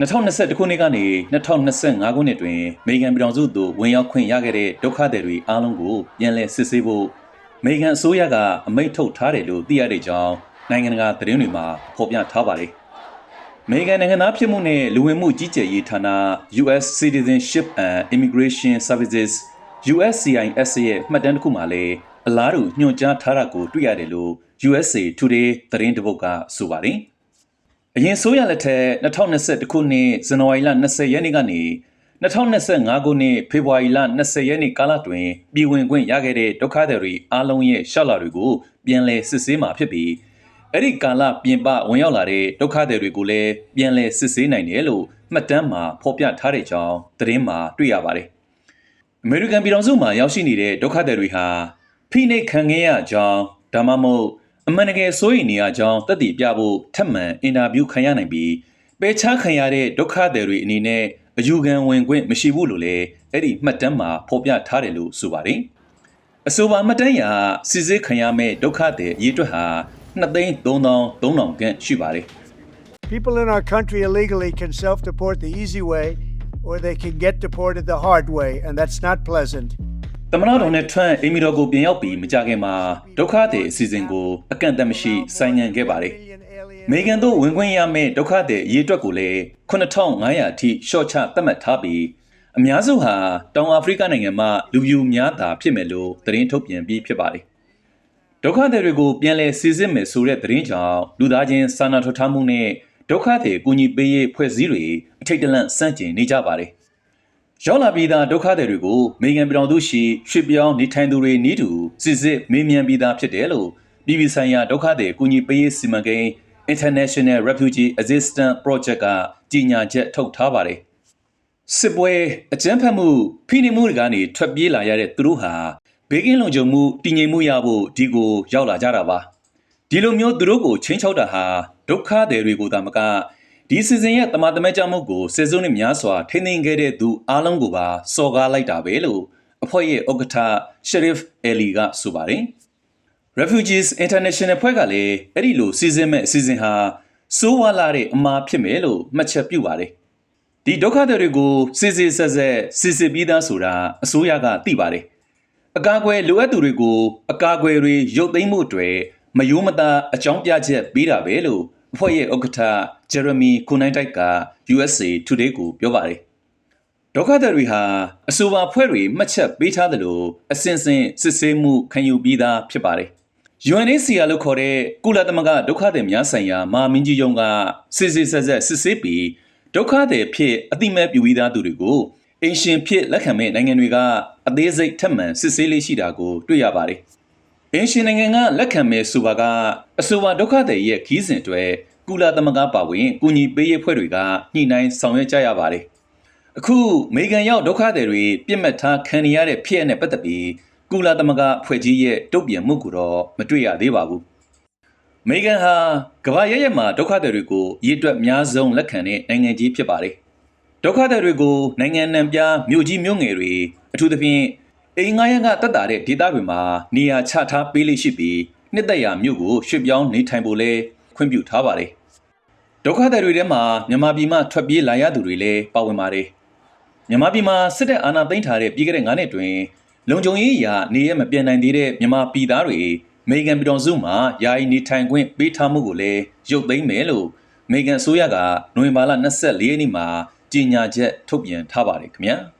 2021ခုနှစ်ကနေ2025ခုနှစ်တွင်အမေရိကန်ပြည်ထောင်စုသို့ဝင်ရောက်ခွင့်ရခဲ့တဲ့ဒုက္ခသည်တွေအားလုံးကိုပြန်လည်စစ်ဆေးဖို့အမေရိကန်အစိုးရကအမိန့်ထုတ်ထားတယ်လို့သိရတဲ့ကြောင်းနိုင်ငံတကာသတင်းတွေမှာဖော်ပြထားပါတယ်။အမေရိကန်နိုင်ငံသားဖြစ်မှုနဲ့လူဝင်မှုကြီးကြပ်ရေးဌာန US Citizenship and Immigration Services USCIS ရဲ့မှတ်တမ်းတစ်ခုမှာလည်းအလားတူညွှန်ကြားထားတာကိုတွေ့ရတယ်လို့ USA Today သတင်းတစ်ပုဒ်ကဆိုပါတယ်။ အရင်ဆိုရလက်ထက်2021ခုနှစ်ဇန်နဝါရီလ20ရက်နေ့ကနေ2025ခုနှစ်ဖေဖော်ဝါရီလ20ရက်နေ့ကာလတွင်ပြည်ဝင်ခွင့်ရခဲ့တဲ့ဒုက္ခသည်တွေအားလုံးရဲ့ရှောက်လာတွေကိုပြန်လည်စစ်ဆေးမှာဖြစ်ပြီးအဲ့ဒီကာလပြင်ပဝင်ရောက်လာတဲ့ဒုက္ခသည်တွေကိုလည်းပြန်လည်စစ်ဆေးနိုင်တယ်လို့မှတ်တမ်းမှာဖော်ပြထားတဲ့ကြောင်းသတင်းမှာတွေ့ရပါတယ်။အမေရိကန်ပြည်ထောင်စုမှာရောက်ရှိနေတဲ့ဒုက္ခသည်တွေဟာဖိနှိပ်ခံခဲ့ရကြောင်းဒါမှမဟုတ် အမှန်တကယ်စိုးရိမ်နေရကြောင်းသက်တည်ပြဖို့ထပ်မံအင်တာဗျူးခံရနိုင်ပြီးပယ်ချခံရတဲ့ဒုက္ခသည်တွေအနေနဲ့အယူခံဝင်ခွင့်မရှိဘူးလို့လည်းအဲ့ဒီမှတ်တမ်းမှာဖော်ပြထားတယ်လို့ဆိုပါတယ်။အဆိုပါမှတ်တမ်းအရစစ်ဆေးခံရမဲ့ဒုက္ခသည်အရေးအတွက်ဟာ2,300,000ခန့်ရှိပါတယ်။ People in our country illegally can self deport the easy way or they can get deported the hard way, and that's not pleasant. သမ္မတဒေါ်နယ်ထရန့်အိမ်မီတော်ကိုပြန်ရောက်ပြီးမကြခင်မှာဒုက္ခသည်အစီအစဉ်ကိုအကန့်အသတ်မရှိဆိုင်းငံ့ခဲ့ပါတယ်။မေကန်တို့ဝင်ခွင့်ရမယ့်ဒုက္ခသည်အရေးအတွက်ကိုလည်း9500အထိရှော့ချသတ်မှတ်ထားပြီးအများစုဟာတောင်အာဖရိကနိုင်ငံမှာလူပြူများတာဖြစ်မယ်လို့သတင်းထုတ်ပြန်ပြီးဖြစ်ပါတယ်။ဒုက္ခသည်တွေကိုပြန်လည်စီစစ်မယ်ဆိုတဲ့သတင်းကြောင့်လူသားချင်းစာနာထောက်ထားမှုနဲ့ဒုက္ခသည်ကူညီပေးရေးဖွဲ့စည်းတွေအထိတ်တလန့်စန့်ကျင်နေကြပါတယ်။ ရောက်လာပြီးသားဒုက္ခသည်တွေကိုမေဂန်ပြည်တော်သူရှိရွှေ့ပြောင်းနေထိုင်သူတွေနီးတူစစ်စစ်မေးမြန်းပြီးသားဖြစ်တယ်လို့ပြည်ပဆိုင်ရာဒုက္ခသည်ကူညီပေးရေးစီမံကိန်း International Refugee Assistance Project ကကြီးညာချက်ထုတ်ထားပါတယ်။စစ်ပွဲအကြမ်းဖက်မှုဖိနှိပ်မှုတွေကနေထွက်ပြေးလာရတဲ့သူတို့ဟာဘေးကင်းလုံခြုံမှုတည်ငြိမ်မှုရဖို့ဒီကိုရောက်လာကြတာပါ။ဒီလိုမျိုးသူတို့ကိုချင်းချောက်တာဟာဒုက္ခသည်တွေကိုသာမက ဒီစီစဉ်ရဲ့တမန်တမဲကြမှုကိုစေစုံနဲ့များစွာထိန်းသိမ်းခဲ့တဲ့သူအားလုံးကိုပါစော်ကားလိုက်တာပဲလို့အဖွဲ့ရဲ့ဥက္ကဋ္ဌ Sharif Ali ကဆိုပါတယ်။ Refugees International ဖွဲ့ကလည်းအဲ့ဒီလိုစီစဉ်မဲ့အစီအစဉ်ဟာစိုးဝါလာတဲ့အမှားဖြစ်မယ်လို့မှတ်ချက်ပြုပါတယ်။ဒီဒုက္ခသည်တွေကိုစစ်စစ်ဆက်ဆက်စစ်စစ်ပြီးသားဆိုတာအစိုးရကသိပါတယ်။အကာအကွယ်လိုအပ်သူတွေကိုအကာအကွယ်တွေရုပ်သိမ်းမှုတွေမယိုးမသားအကြောင်းပြချက်ပေးတာပဲလို့ အဖွဲ့ရဲ့ဥက္ကဋ္ဌဂျယ်ရမီကိုနိုင်တိုက်က USA Today ကိုပြောပါတယ်။ဒုက္ခသည်တွေဟာအဆိုပါဖွဲ့တွေမှတ်ချက်ပေးထားသလိုအစဉ်စဉ်စစ်ဆေးမှုခံယူပြီးသားဖြစ်ပါတယ်။ UNHCR လို့ခေါ်တဲ့ကုလသမဂ္ဂဒုက္ခသည်များဆိုင်ရာမဟာမင်းကြီးရုံးကစစ်စစ်ဆက်ဆက်စစ်ဆေးပြီးဒုက္ခသည်ဖြစ်အတိမဲ့ပြူပြီးသားသူတွေကိုအင်ရှင်ဖြစ်လက်ခံမဲ့နိုင်ငံတွေကအသေးစိတ်ထပ်မံစစ်ဆေးလေးရှိတာကိုတွေ့ရပါတယ်။ အင်ရှင်နိုင်ငံကလက်ခံမဲ့ဆိုပါကအဆိုပါဒုက္ခသည်ရဲ့ခီးစဉ်တွေကုလသမဂ္ဂပါဝင်ကူညီပေးရေးဖွဲ့တွေကညှိနှိုင်းဆောင်ရွက်ကြရပါတယ်။အခုမေဂန်ရောက်ဒုက္ခသည်တွေပြစ်မှတ်ထားခံရတဲ့ဖြစ်အနဲ့ပတ်သက်ပြီးကုလသမဂ္ဂဖွဲ့ကြီးရဲ့တုံ့ပြန်မှုကိုတော့မတွေ့ရသေးပါဘူး။မေဂန်ဟာကမ္ဘာရဲ့ရဲ့မှာဒုက္ခသည်တွေကိုရည်တွက်များဆုံးလက်ခံတဲ့နိုင်ငံကြီးဖြစ်ပါတယ်။ဒုက္ခသည်တွေကိုနိုင်ငံနှံပြမြို့ကြီးမြို့ငယ်တွေအထူးသဖြင့် အိမ်ငါးရန်ကတက်တာတဲ့ဒေသတွေမှာနေရာချထားပေးလိရှိပြီးနှစ်သက်ရာမြို့ကိုရွှေ့ပြောင်းနေထိုင်ဖို့လဲခွင့်ပြုထားပါတယ်။ဒုက္ခသည်တွေထဲမှာမြန်မာပြည်မှထွက်ပြေးလာရသူတွေလည်းပါဝင်ပါတယ်။မြန်မာပြည်မှာစစ်တပ်အာဏာသိမ်းထားတဲ့ပြည်ခဲ့တဲ့9နှစ်တွင်လုံခြုံရေးအရာနေရမပြန်နိုင်သေးတဲ့မြန်မာပြည်သားတွေအမေရိကန်ပြည်တော်စုမှာယာယီနေထိုင်ခွင့်ပေးထားမှုကိုလည်းရုပ်သိမ်းမယ်လို့အမေရိကန်အစိုးရကနိုဝင်ဘာလ24ရက်နေ့မှာကြေညာချက်ထုတ်ပြန်ထားပါတယ်ခင်ဗျာ။